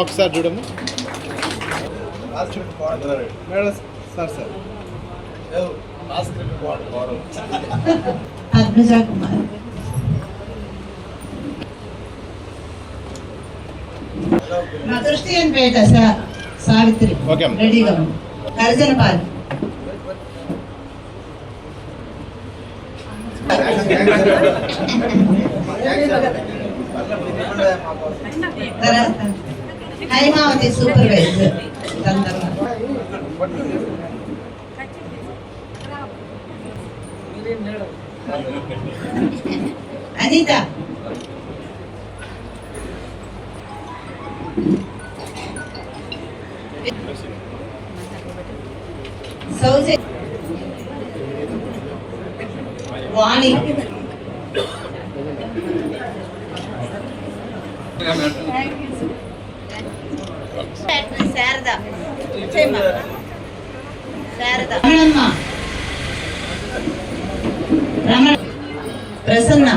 ఒకసారి చూడము madam sir sir. Padmaja Kumar. మా క్రిస్టియన్ పేట సా- సావిత్రి. రెడీగా హరిజన పాలెం తర్వాత హైమావతి సూపర్వైజర్. సూపర్ తర్వాత అనిత. సౌజ వాణి. శారద శారద రమణమ్మ రమణ ప్రసన్న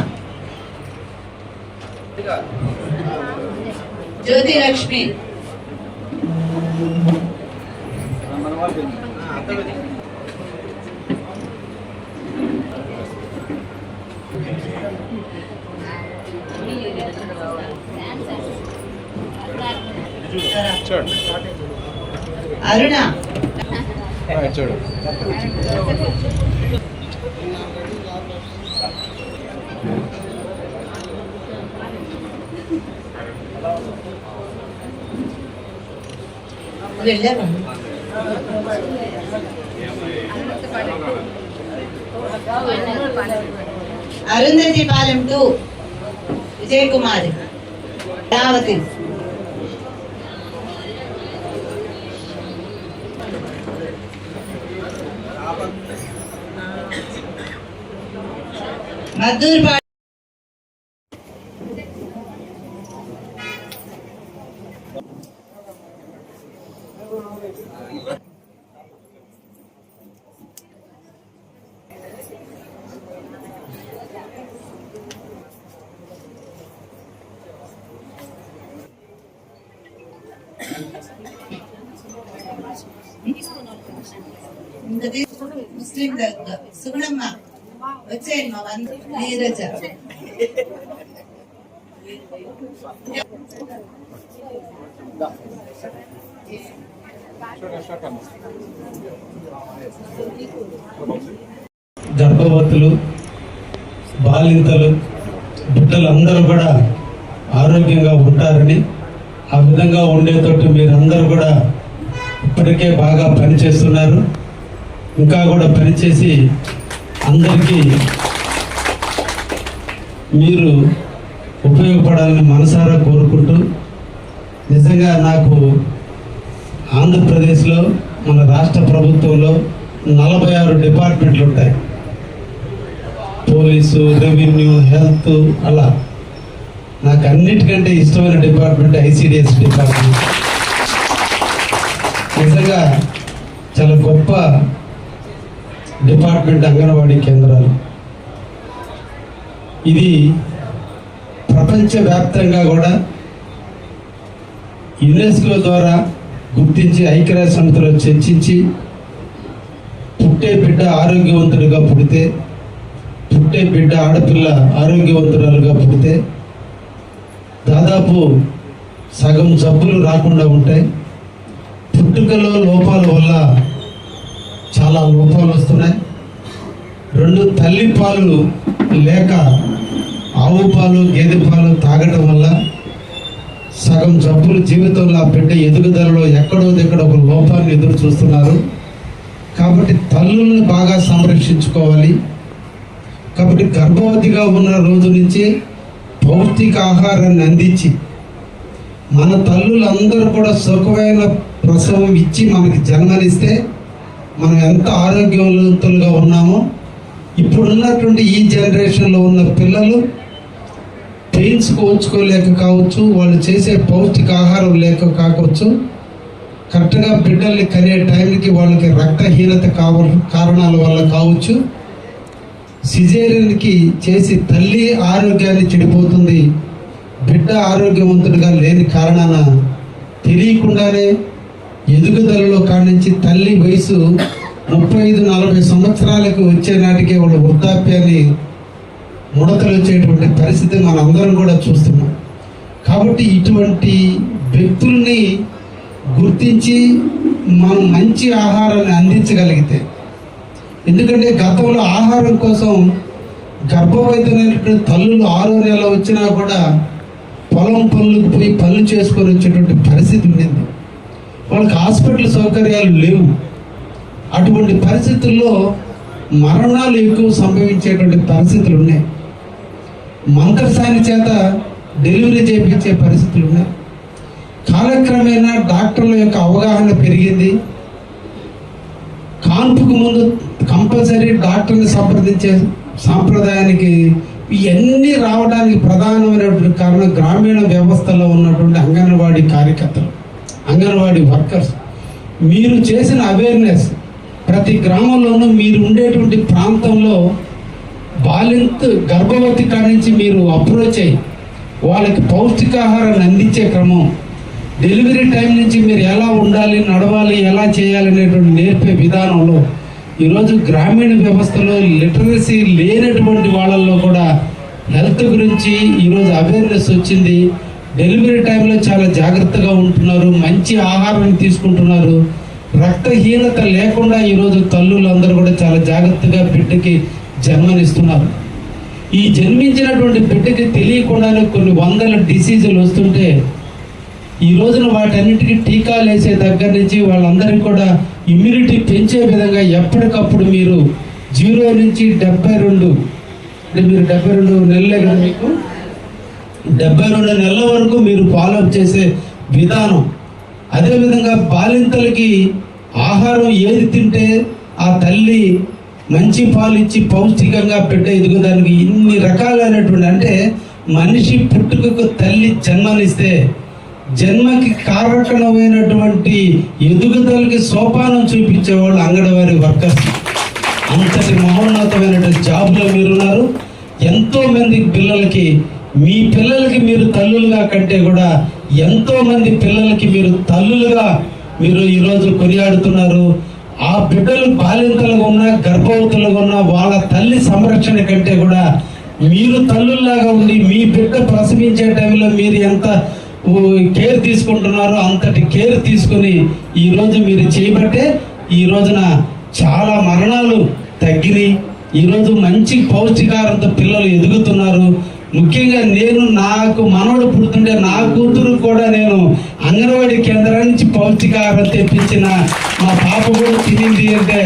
జ్యోతి లక్ష్మి చూడండి అరుణ. చూడు. వెళ్ళాము. అరుంధతి పాలెం టు. విజయ్ కుమారి. రావతి. Hazır baş... Müslüm de şey Sıvırma. వచ్చేయండి మా వంద నీరజ గర్భవతులు బాలింతలు బిడ్డలందరూ కూడా ఆరోగ్యంగా ఉంటారని ఆ విధంగా ఉండేటట్టు మీరందరూ కూడా ఇప్పటికే బాగా పనిచేస్తున్నారు. ఇంకా కూడా పనిచేసి అందరికీ మీరు ఉపయోగపడాలని మనసారా కోరుకుంటూ నిజంగా నాకు ఆంధ్రప్రదేశ్లో మన రాష్ట్ర ప్రభుత్వంలో నలభై ఆరు డిపార్ట్మెంట్లు ఉంటాయి. పోలీసు రెవెన్యూ హెల్త్ అలా. నాకు అన్నిటికంటే ఇష్టమైన డిపార్ట్మెంట్ ఐసిడిఎస్ డిపార్ట్మెంట్. నిజంగా చాలా గొప్ప డిపార్ట్మెంట్ అంగన్వాడీ కేంద్రాలు. ఇది ప్రపంచవ్యాప్తంగా కూడా యునెస్కో ద్వారా గుర్తించి ఐక్యరాజ్య సమితిలో చర్చించి పుట్టే బిడ్డ ఆరోగ్యవంతుడిగా పుడితే పుట్టే బిడ్డ ఆడపిల్ల ఆరోగ్యవంతురాలుగా పుడితే దాదాపు సగం జబ్బులు రాకుండా ఉంటాయి. పుట్టుకలో లోపాల వల్ల చాలా లోపాలు వస్తున్నాయి. రెండు తల్లి పాలు లేక ఆవు పాలు గేదె పాలు తాగడం వల్ల సగం జబ్బులు జీవితంలో ఆ బిడ్డ ఎదుగుదలలో ఎక్కడో దగ్గర ఒక లోపాన్ని ఎదురు చూస్తున్నారు. కాబట్టి తల్లుల్ని బాగా సంరక్షించుకోవాలి. కాబట్టి గర్భవతిగా ఉన్న రోజు నుంచి పౌష్టిక ఆహారాన్ని అందించి మన తల్లులందరూ కూడా సుఖమైన ప్రసవం ఇచ్చి మనకి జన్మనిస్తే మనం ఎంత ఆరోగ్యవంతులుగా ఉన్నామో. ఇప్పుడున్నటువంటి ఈ జనరేషన్లో ఉన్న పిల్లలు పెయిన్స్ కావచ్చు వాళ్ళు చేసే పౌష్టిక ఆహారం లేక కావచ్చు కరెక్ట్గా బిడ్డల్ని కనే టైంకి వాళ్ళకి రక్తహీనత కావ కారణాల వల్ల కావచ్చు. సిజేరియన్కి చేసి తల్లి ఆరోగ్యాన్ని చెడిపోతుంది. బిడ్డ ఆరోగ్యవంతుడిగా లేని కారణాన తెలియకుండానే ఎదుగుదలలో కానించి తల్లి వయసు ముప్పై ఐదు నలభై సంవత్సరాలకు వచ్చే నాటికే వాళ్ళ వృద్ధాప్యాన్ని ముడతలు వచ్చేటువంటి పరిస్థితి మనందరం కూడా చూస్తున్నాం. కాబట్టి ఇటువంటి వ్యక్తుల్ని గుర్తించి మనం మంచి ఆహారాన్ని అందించగలిగితే ఎందుకంటే గతంలో ఆహారం కోసం గర్భవైతున్నటువంటి తల్లులు ఆరో నెల వచ్చినా కూడా పొలం పనులకు పోయి పనులు చేసుకొని వచ్చేటువంటి పరిస్థితి ఉండింది. వాళ్ళకి హాస్పిటల్ సౌకర్యాలు లేవు. అటువంటి పరిస్థితుల్లో మరణాలు ఎక్కువ సంభవించేటువంటి పరిస్థితులు ఉన్నాయి. మంత్రసాని చేత డెలివరీ చేయించే పరిస్థితులు ఉన్నాయి. కాలక్రమేణా డాక్టర్ల యొక్క అవగాహన పెరిగింది. కాన్పుకు ముందు కంపల్సరీ డాక్టర్ని సంప్రదించే సాంప్రదాయానికి ఇవన్నీ రావడానికి ప్రధానమైనటువంటి కారణం గ్రామీణ వ్యవస్థలో ఉన్నటువంటి అంగన్వాడీ కార్యకర్తలు. అంగన్వాడీ వర్కర్స్ మీరు చేసిన అవేర్నెస్ ప్రతి గ్రామంలోనూ మీరు ఉండేటువంటి ప్రాంతంలో బాలింత్ గర్భవతి కాడి నుంచి మీరు అప్రోచ్ అయ్యి వాళ్ళకి పౌష్టికాహారాన్ని అందించే క్రమం డెలివరీ టైం నుంచి మీరు ఎలా ఉండాలి నడవాలి ఎలా చేయాలి అనేటువంటి నేర్పే విధానంలో ఈరోజు గ్రామీణ వ్యవస్థలో లిటరసీ లేనటువంటి వాళ్ళల్లో కూడా హెల్త్ గురించి ఈరోజు అవేర్నెస్ వచ్చింది. డెలివరీ టైంలో చాలా జాగ్రత్తగా ఉంటున్నారు మంచి ఆహారం తీసుకుంటున్నారు. రక్తహీనత లేకుండా ఈరోజు తల్లులు అందరూ కూడా చాలా జాగ్రత్తగా బిడ్డకి జన్మనిస్తున్నారు. ఈ జన్మించినటువంటి బిడ్డకి తెలియకుండానే కొన్ని వందల డిసీజులు వస్తుంటే ఈ రోజున వాటన్నిటికీ టీకాలు వేసే దగ్గర నుంచి వాళ్ళందరికీ కూడా ఇమ్యూనిటీ పెంచే విధంగా ఎప్పటికప్పుడు మీరు జీరో నుంచి డెబ్బై రెండు అంటే మీరు డెబ్బై రెండు నెలలే కదా మీకు? డెబ్బై రెండు నెలల వరకు మీరు ఫాలోఅప్ చేసే విధానం. అదేవిధంగా బాలింతలకి ఆహారం ఏది తింటే ఆ తల్లి మంచి పాలు ఇచ్చి పౌష్టికంగా బిడ్డ ఎదుగుదానికి ఇన్ని రకాలైనటువంటి అంటే మనిషి పుట్టుకకు తల్లి జన్మనిస్తే జన్మకి కారకమైనటువంటి ఎదుగుదలకి సోపానం చూపించేవాళ్ళు అంగన్వాడీ వర్కర్స్. అంతటి మహోన్నతమైనటువంటి జాబ్లో మీరున్నారు. ఎంతోమంది పిల్లలకి మీ పిల్లలకి మీరు తల్లులుగా కంటే కూడా ఎంతో మంది పిల్లలకి మీరు తల్లులుగా మీరు ఈరోజు కొనియాడుతున్నారు. ఆ బిడ్డలు బాలింతలుగా ఉన్నా గర్భవతులుగా ఉన్నా వాళ్ళ తల్లి సంరక్షణ కంటే కూడా మీరు తల్లుల్లాగా ఉండి మీ బిడ్డ ప్రసవించే టైంలో మీరు ఎంత కేర్ తీసుకుంటున్నారో అంతటి కేర్ తీసుకొని ఈరోజు మీరు చేయబట్టే ఈ రోజున చాలా మరణాలు తగ్గినాయి ఈరోజు మంచి పౌష్టికారంతో పిల్లలు ఎదుగుతున్నారు. ముఖ్యంగా నేను నాకు మనవడు పుడుతుంటే నా కూతురు కూడా నేను అంగన్వాడీ కేంద్రం నుంచి పౌష్టికాహారం తెప్పించిన మా పాప కూడా తినింది అంటే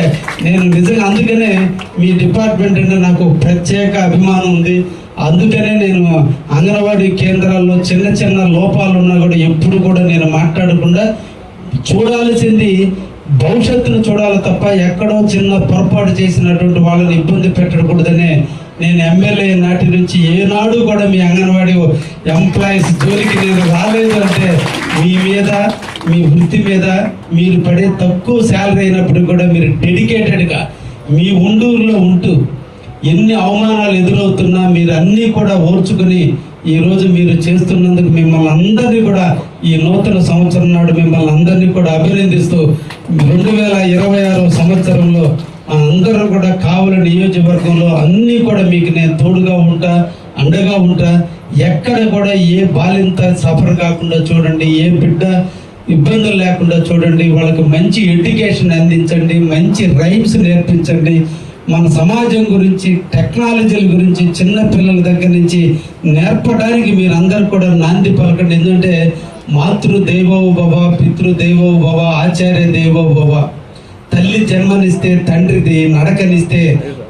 నేను నిజంగా అందుకనే మీ డిపార్ట్మెంట్ అంటే నాకు ప్రత్యేక అభిమానం ఉంది. అందుకనే నేను అంగన్వాడీ కేంద్రాల్లో చిన్న చిన్న లోపాలు ఉన్నా కూడా ఎప్పుడు కూడా నేను మాట్లాడకుండా చూడాల్సింది భవిష్యత్తును చూడాలి తప్ప ఎక్కడో చిన్న పొరపాటు చేసినటువంటి వాళ్ళని ఇబ్బంది పెట్టకూడదనే నేను ఎమ్మెల్యే నాటి నుంచి ఏనాడు కూడా మీ అంగన్వాడీ ఎంప్లాయీస్ జోలికి నేను రాలేదు అంటే మీ మీద మీ వృత్తి మీద మీరు పడే తక్కువ శాలరీ అయినప్పుడు కూడా మీరు డెడికేటెడ్గా మీ ఉండూరులో ఉంటూ ఎన్ని అవమానాలు ఎదురవుతున్నా మీరు అన్నీ కూడా ఓర్చుకుని ఈరోజు మీరు చేస్తున్నందుకు మిమ్మల్ని అందరినీ కూడా ఈ నూతన సంవత్సరం నాడు మిమ్మల్ని అందరినీ కూడా అభినందిస్తూ రెండు వేల ఇరవై ఆరో సంవత్సరంలో అందరూ కూడా కావలి నియోజకవర్గంలో అన్నీ కూడా మీకు నేను తోడుగా ఉంటా అండగా ఉంటా. ఎక్కడ కూడా ఏ బాలింత సఫర్ కాకుండా చూడండి ఏ బిడ్డ ఇబ్బందులు లేకుండా చూడండి వాళ్ళకి మంచి ఎడ్యుకేషన్ అందించండి మంచి రైమ్స్ నేర్పించండి. మన సమాజం గురించి టెక్నాలజీల గురించి చిన్న పిల్లల దగ్గర నుంచి నేర్పడానికి మీరు అందరు కూడా నాంది పలకండి. ఎందుకంటే మాతృ దేవో భవ పితృ దేవో భవ ఆచార్య దేవో భవ. తల్లి జన్మనిస్తే తండ్రిది నడకనిస్తే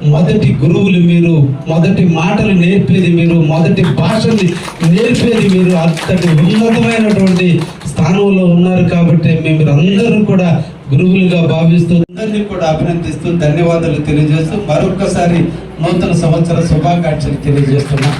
మొదటి గురువులు మీరు మొదటి మాటలు నేర్పేది మీరు మొదటి భాషని నేర్పేది మీరు అంతటి ఉన్నతమైనటువంటి స్థానంలో ఉన్నారు కాబట్టి మేము అందరూ కూడా గురువులుగా భావిస్తూ అందరినీ కూడా అభినందిస్తూ ధన్యవాదాలు తెలియజేస్తూ మరొకసారి నూతన సంవత్సర శుభాకాంక్షలు తెలియజేస్తున్నాం.